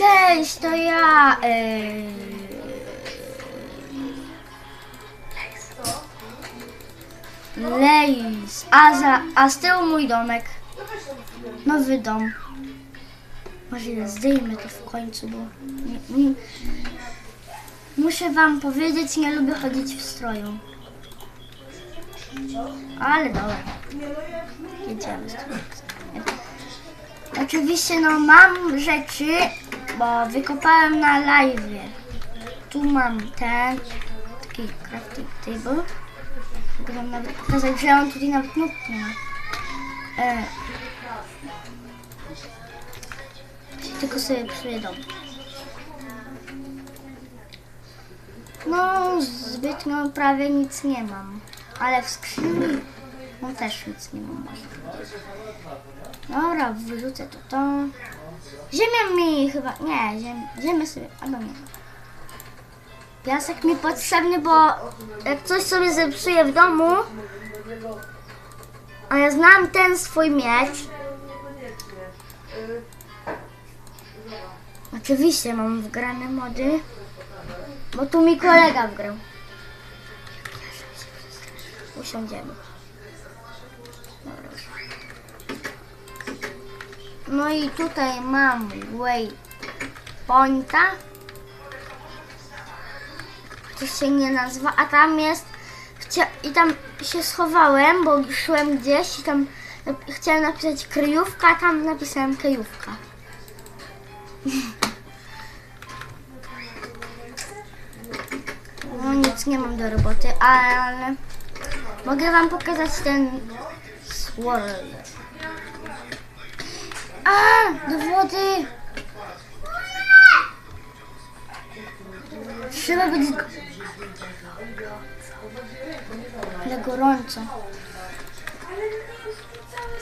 Cześć, to ja. Yy... Lejs. A, za, a z tyłu mój domek. Nowy dom. Może zdejmę to w końcu, bo nie, nie, muszę wam powiedzieć, nie lubię chodzić w stroju. Ale dobra. Jedziemy z tym. Oczywiście no mam rzeczy, bo wykopałem na live. Tu mam ten taki crafting table. Mogę nawet pokazać, że on tutaj nawet nie ma. E, tylko sobie dom. No, zbytnio prawie nic nie mam. Ale w skrzyni no też nic nie mam. Dobra, wyrzucę to to. Ziemia mi chyba, nie, ziem, ziemię sobie, albo nie. Piasek mi potrzebny, bo jak coś sobie zepsuję w domu, a ja znam ten swój miecz. Oczywiście mam wgrane mody, bo tu mi kolega wgrał. Usiądziemy. No i tutaj mam waypointa. To się nie nazywa, a tam jest. I tam się schowałem, bo szłem gdzieś i tam chciałem napisać kryjówka, a tam napisałem kryjówka. No nic nie mam do roboty, ale mogę wam pokazać ten swirl. A, do wody! Trzeba być... Ale gorąco.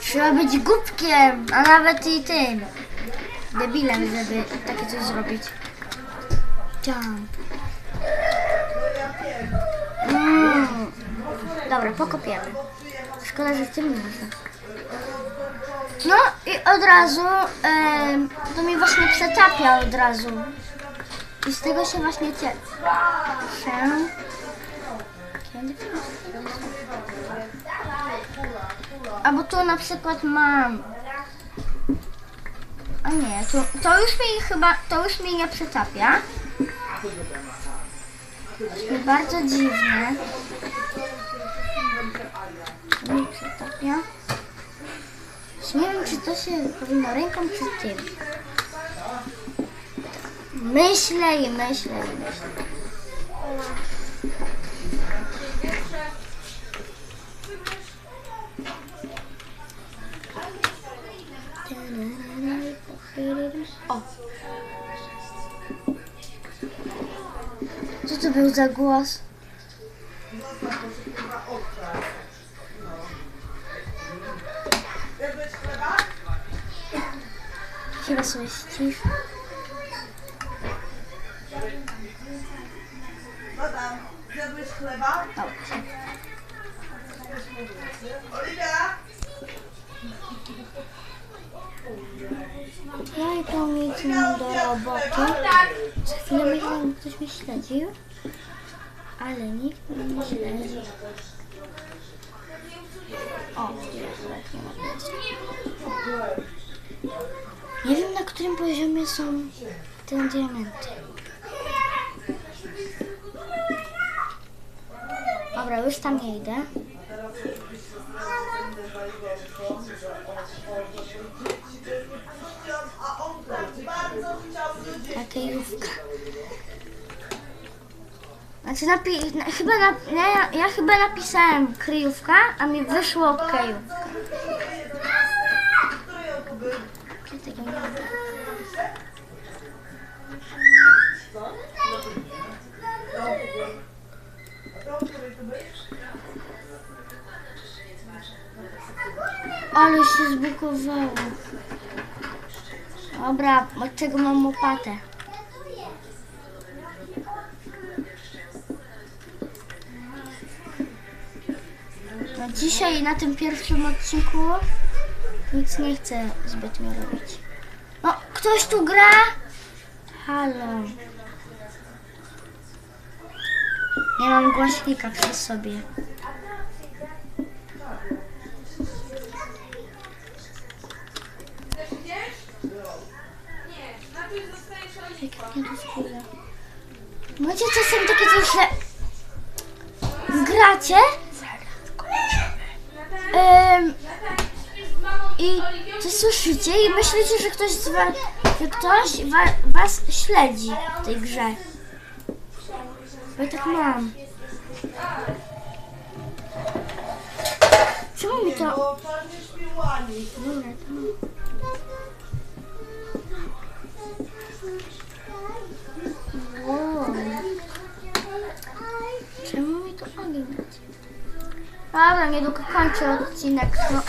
Trzeba być głupkiem, a nawet i tym. Debilem, żeby takie coś zrobić. Jump. Mm. Dobra, pokopiemy. Szkoda, że w tym nie można. No i od razu em, to mi właśnie przetapia od razu. I z tego się właśnie cieszę. Kiedy? A bo tu na przykład mam. A nie, to, to już mi chyba, to już mi nie przetapia. I bardzo dziwne. To mi przetapia. Już Nie wiem, czy to się powinno ręką, czy tym. Myślę i myślę i myślę. O! Co to był za głos? Co tam? Zjadłeś chleba? Dobrze. Oliwia? Ja i to mam do roboty. Za chwilę myślałem, że ktoś mnie śledził, ale nikt mnie nie śledzi. O, nie ma. Nie wiem, na którym poziomie są te diamenty. Dobra, już tam nie idę. A on tak bardzo chciał do dzieci. Kryjówka. Znaczy napi- na, chyba na, nie, ja, ja chyba napisałem kryjówka, a mi wyszło kryjówka. Który ją tu był? Ja tego nie wiem. A to, który tu był? Ale się zbukowało. Dobra, od czego mam łopatę? No dzisiaj na tym pierwszym odcinku nic nie chcę zbytnio robić. No, ktoś tu gra? Halo. Nie mam głośnika przy sobie. Nie do chwilę. Macie czasem takie coś, że gracie em, i coś słyszycie i myślicie, że ktoś, z że ktoś wa, was śledzi w tej grze. Bo ja tak mam. Czemu mi to... To... Czemu mi to ogień? Dobra, niedługo kończę odcinek. No,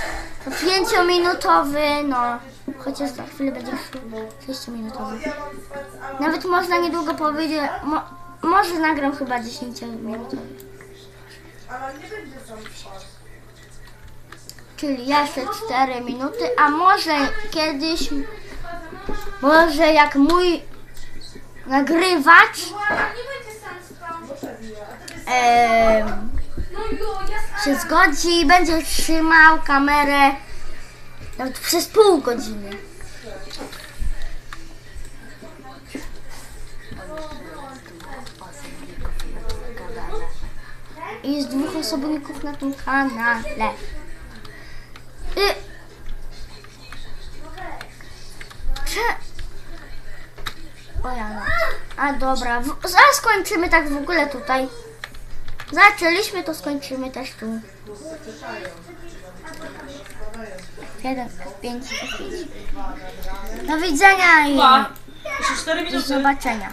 to pięciominutowy, no. Chociaż za chwilę będzie sześciominutowy. Nawet można niedługo powiedzieć, mo, może nagram chyba 10-minutowy. Ale nie będzie sam spać. Czyli jeszcze 4 minuty, a może kiedyś, może jak mój nagrywacz Nie będzie sam spał. em, No jo, ja się zgodzi i będzie trzymał kamerę nawet przez pół godziny. Jest dwóch osobników na tym kanale. I... Cze... O ja no. A dobra, w... skończymy tak w ogóle tutaj. Zaczęliśmy, to skończymy też tu. Jeden, pięć, pięć. Do widzenia i Dwa. Jeszcze 4 do minuty. zobaczenia.